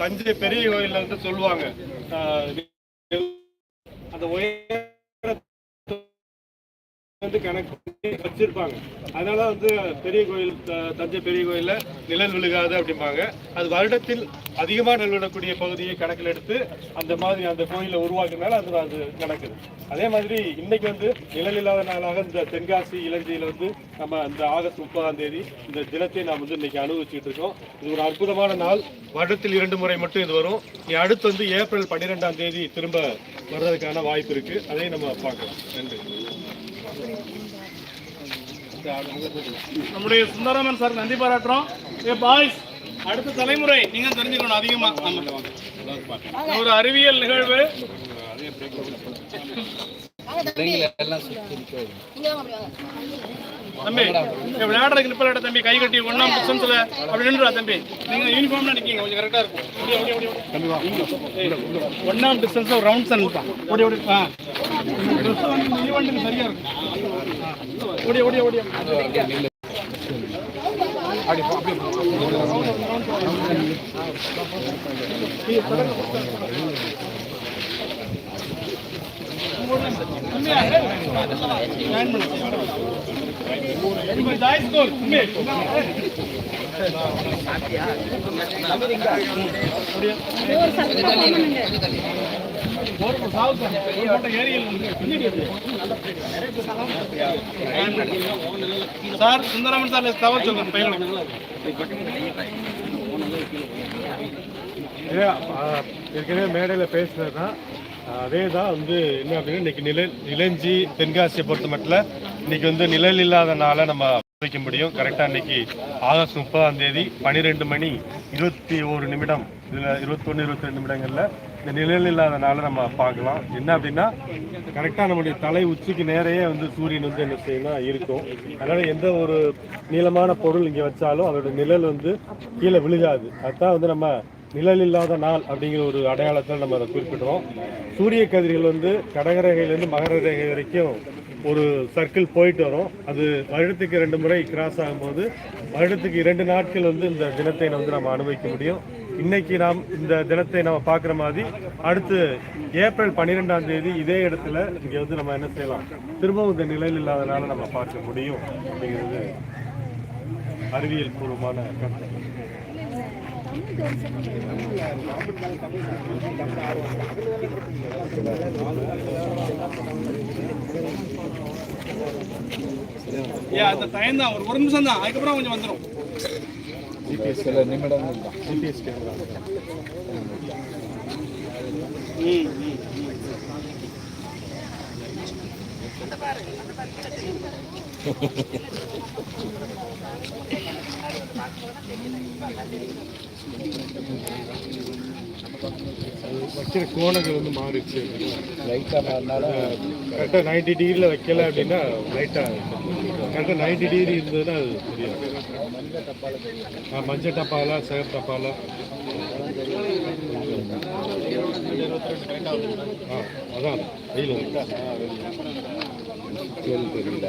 தஞ்சை பெரிய கோயில்ல வந்து சொல்லுவாங்க. அந்த ஒய் வந்து கணக்கு பண்ணி வச்சிருப்பாங்க. அதனால வந்து பெரிய கோயில் த- தஞ்சை பெரிய கோயிலில் நிழல் விழுகாது அப்படிம்பாங்க. அது வருடத்தில் அதிகமாக நெல் விடக்கூடிய பகுதியை கணக்கில் எடுத்து அந்த மாதிரி அந்த கோயிலை உருவாக்குனால அது அது நடக்குது. அதே மாதிரி இன்னைக்கு வந்து நிழல் இல்லாத நாளாக இந்த தென்காசி இலங்கையில் வந்து நம்ம இந்த ஆகஸ்ட் முப்பதாம் தேதி இந்த தினத்தை நாம் வந்து இன்னைக்கு அனுபவிச்சுட்டு இருக்கோம். இது ஒரு அற்புதமான நாள். வருடத்தில் இரண்டு முறை மட்டும் இது வரும். அடுத்து வந்து ஏப்ரல் பன்னிரெண்டாம் தேதி திரும்ப வர்றதுக்கான வாய்ப்பு இருக்கு. அதையும் நம்ம பார்க்கலாம். நன்றி. நம்முடைய சுந்தரமன் சார் நன்றி பாராட்டுறோம். ஏ பாய்ஸ் அடுத்த தலைமுறை நீங்க தெரிஞ்சுக்கணும் அதிகமா. ஒரு அறிவியல் நிகழ்வு. தம்பி விளையாடுறதுக்கு நிப்பலாட்ட தம்பி. கை கட்டி ஒன்னாம் டிஸ்டன்ஸ்ல அப்படி தம்பி. நீங்க யூனிஃபார்ம்ல நிக்கீங்க கொஞ்சம் கரெக்டா இருக்கும். ஒண்ணாம் டிஸ்டன்ஸ்ல ஒரு ரவுண்ட்ஸ் ஓடி ஓடி ஆ. ட்ரெஸ் வந்து நீ வந்து சரியா இருக்கும் சார் சுந்தரமன் சார் தவறு சொல்லுங்க ஏற்கனவே மேடையில் பேசுனது தான் அதே தான் வந்து என்ன அப்படின்னா இன்னைக்கு நில நிலஞ்சி தென்காசியை பொறுத்த மட்டும் இன்னைக்கு வந்து நிழல் இல்லாத நாளை நம்ம வைக்க முடியும். கரெக்டாக இன்னைக்கு ஆகஸ்ட் முப்பதாம் தேதி பன்னிரெண்டு மணி இருபத்தி ஒரு நிமிடம் இதில் இருபத்தொன்று இருபத்தி ரெண்டு நிமிடங்களில் இந்த நிழல் இல்லாத நாளை நம்ம பார்க்கலாம். என்ன அப்படின்னா கரெக்டாக நம்முடைய தலை உச்சிக்கு நேரையே வந்து சூரியன் வந்து என்ன செய்யணும் இருக்கும். அதனால் எந்த ஒரு நீளமான பொருள் இங்கே வச்சாலும் அதோட நிழல் வந்து கீழே விழுகாது. அதுதான் வந்து நம்ம நிழல் இல்லாத நாள் அப்படிங்கிற ஒரு அடையாளத்தில் நம்ம அதை குறிப்பிடுறோம். சூரிய கதிர்கள் வந்து கடகரேகையிலேருந்து மகர ரேகை வரைக்கும் ஒரு சர்க்கிள் போயிட்டு வரும். அது வருடத்துக்கு ரெண்டு முறை கிராஸ் ஆகும்போது வருடத்துக்கு இரண்டு நாட்கள் வந்து இந்த தினத்தை வந்து நம்ம அனுபவிக்க முடியும். இன்னைக்கு நாம் இந்த தினத்தை நம்ம பார்க்குற மாதிரி அடுத்து ஏப்ரல் பன்னிரெண்டாம் தேதி இதே இடத்துல இங்கே வந்து நம்ம என்ன செய்யலாம்? திரும்பவும் இந்த நிலையில் இல்லாதனால நம்ம பார்க்க முடியும் அப்படிங்கிறது அறிவியல் பூர்வமான கருத்து. ஏன் அந்த டைம் தான். ஒரு ஒரு நிமிஷம் தான் அதுக்கப்புறம் கொஞ்சம் வந்துடும் சில நிமிடங்கள் தான் ஜிபிஎஸ் கேமரா வைக்கிற கோணங்கள் வந்து மாறிடுச்சு லைட்டாக மாறினால கரெக்டாக நைன்டி டிகிரியில் வைக்கல அப்படின்னா லைட்டாக கரெக்டாக நைன்டி டிகிரி இருந்ததுன்னா அது தெரியாது. ஆ மஞ்சள் டப்பாவில் சிகப்பு டப்பாவில் ஆ அதான். வெயில். வந்து கேள்வி தெரியல